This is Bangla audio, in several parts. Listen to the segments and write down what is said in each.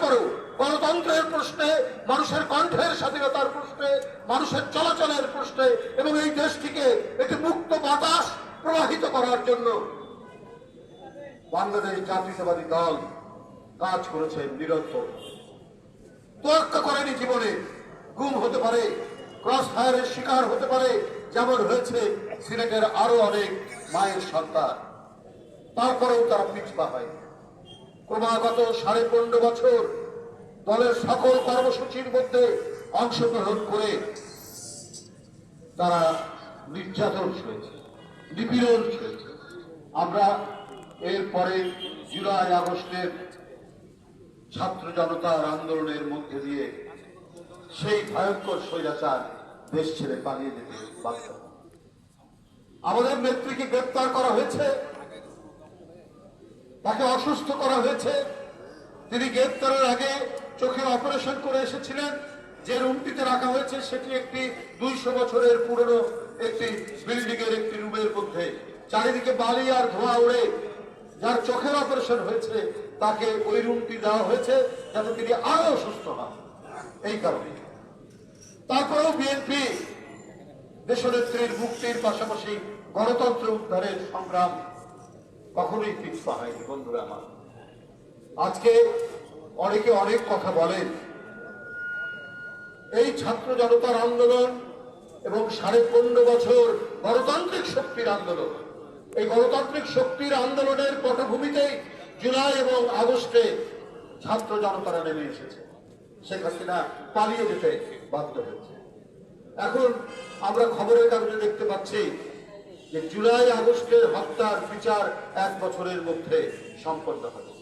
তারপরেও গণতন্ত্রের প্রশ্নে, মানুষের কণ্ঠের স্বাধীনতার প্রশ্নে, মানুষের চলাচলের প্রশ্নে, এবং এই দেশটিকে একটি মুক্ত বাতাস প্রবাহিত করার জন্য বাংলাদেশ জাতীয়তাবাদী দল কাজ করেছে নিরন্তর। তোয়াক্কা করেনি জীবনে, গুম হতে পারে, ক্রস ফায়ারের শিকার হতে পারে, যেমন হয়েছে সিলেটের আরও অনেক মায়ের সন্তান। তারপরেও তারা পিছপা হয় ক্রমাগত সাড়ে পনেরো বছর দলের সকল কর্মসূচির মধ্যে অংশগ্রহণ করে তারা নির্যাতন সয়েছে নিপীড়ন সয়েছে আমরা এরপরে জুলাই আগস্টের ছাত্র জনতার আন্দোলনের মধ্যে দিয়ে সেই ভয়ঙ্কর স্বৈরাচার দেশ ছেড়ে পালিয়ে যেতে বাধ্য আমাদের নেত্রীকে গ্রেপ্তার করা হয়েছে। তাকে অসুস্থ করা হয়েছে। তিনি গ্রেপ্তারের আগে চোখের অপারেশন করে এসেছিলেন। যে রুমটিতে রাখা হয়েছে সেটি একটি দুইশো বছরের পুরনো একটি বিল্ডিং এর একটি রুমের মধ্যে। চারিদিকে বালি আর ধোঁয়া উড়ে যার চোখের অপারেশন হয়েছে, তাকে ওই রুমটি দেওয়া হয়েছে যাতে তিনি আরও অসুস্থ হন। এই কারণে। তারপরেও বিএনপি দেশনেত্রীর মুক্তির পাশাপাশি গণতন্ত্র উদ্ধারের সংগ্রাম কখনোই পিছপা হয়নি বন্ধুরা আমার। আজকে অনেকে অনেক কথা বলেন। এই ছাত্র জনতার আন্দোলন এবং সাড়ে পনেরো বছর গণতান্ত্রিক শক্তির আন্দোলন। এই গণতান্ত্রিক শক্তির আন্দোলনের পটভূমিতেই জুলাই এবং আগস্টে ছাত্র জনতারা নেমে এসেছে। শেখ হাসিনা পালিয়ে যেতে বাধ্য হয়েছে। এখন আমরা খবরের কাগজে দেখতে পাচ্ছি যে জুলাই আগস্টের হত্যার বিচার এক বছরের মধ্যে সম্পন্ন হবে।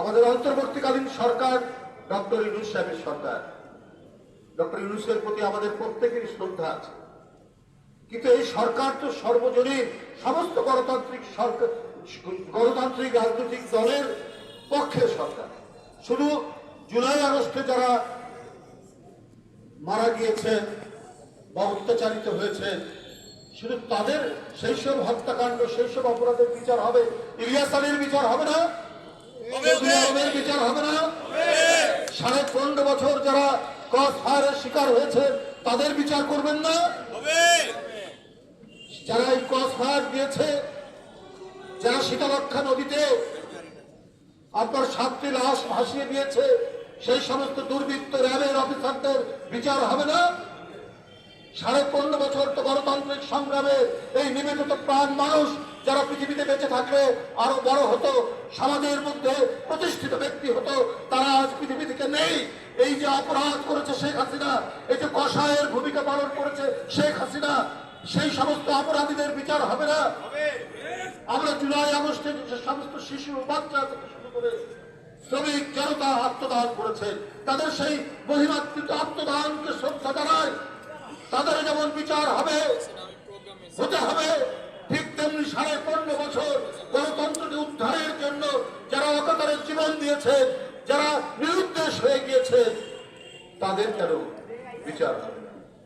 আমাদের অন্তর্বর্তীকালীন সরকার ডক্টর ইউনুস সাহেবের সরকার। ডক্টর ইউনুসের প্রতি আমাদের প্রত্যেকেরই শ্রদ্ধা আছে। কিন্তু এই সরকার তো সর্বজনীন সমস্ত গণতান্ত্রিক সরকার, গণতান্ত্রিক রাজনৈতিক দলের পক্ষে সরকার। শুধু জুলাই আগস্টে যারা মারা গিয়েছেন বা অত্যাচারিত হয়েছেন শুধু তাদের সেই সব হত্যাকাণ্ড সেই সব অপরাধের বিচার হবে। ইলিয়াস আলীর বিচার হবে না? বিচার হবে না? সাড়ে পনেরো বছর যারা ক্রস ফায়ারের শিকার হয়েছে তাদের বিচার করবেন না? যারা এই ক্রস ফায়ার দিয়েছে যারা শীতলক্ষা নদীতে আপনার সাতটি লাশ ভাসিয়ে দিয়েছে সেই সমস্ত দুর্বৃত্ত র্যাবের অফিসারদের বিচার হবে না? সাড়ে পনেরো বছর তো গণতান্ত্রিক সংগ্রামে এই নিবেদিত প্রাণ মানুষ যারা পৃথিবীতে বেঁচে থাকলে আরও বড় হতো সমাজের মধ্যে প্রতিষ্ঠিত ব্যক্তি হতো তারা আজ পৃথিবী থেকে নেই। এই যে অপরাধ করেছে শেখ হাসিনা এই যে কষায়ের ভূমিকা পালন করেছে শেখ হাসিনা সেই সমস্ত অপরাধীদের বিচার হবে না। আমরা জুলাই আগস্টে যে সমস্ত শিশু বাচ্চা থেকে শুরু করে শ্রমিক জনতা আত্মদান করেছে তাদের সেই মহিমাত্মিত আত্মদানকে শ্রদ্ধা জানায় তাদের যেমন বিচার হবে, হতে হবে, ঠিক তেমনি সাড়ে পনেরো বছর গণতন্ত্রকে উদ্ধারের জন্য যারা অকাতারে জীবন দিয়েছে, যারা নিরুদ্দেশ হয়ে গিয়েছে, তাদের কেন বিচার হবে?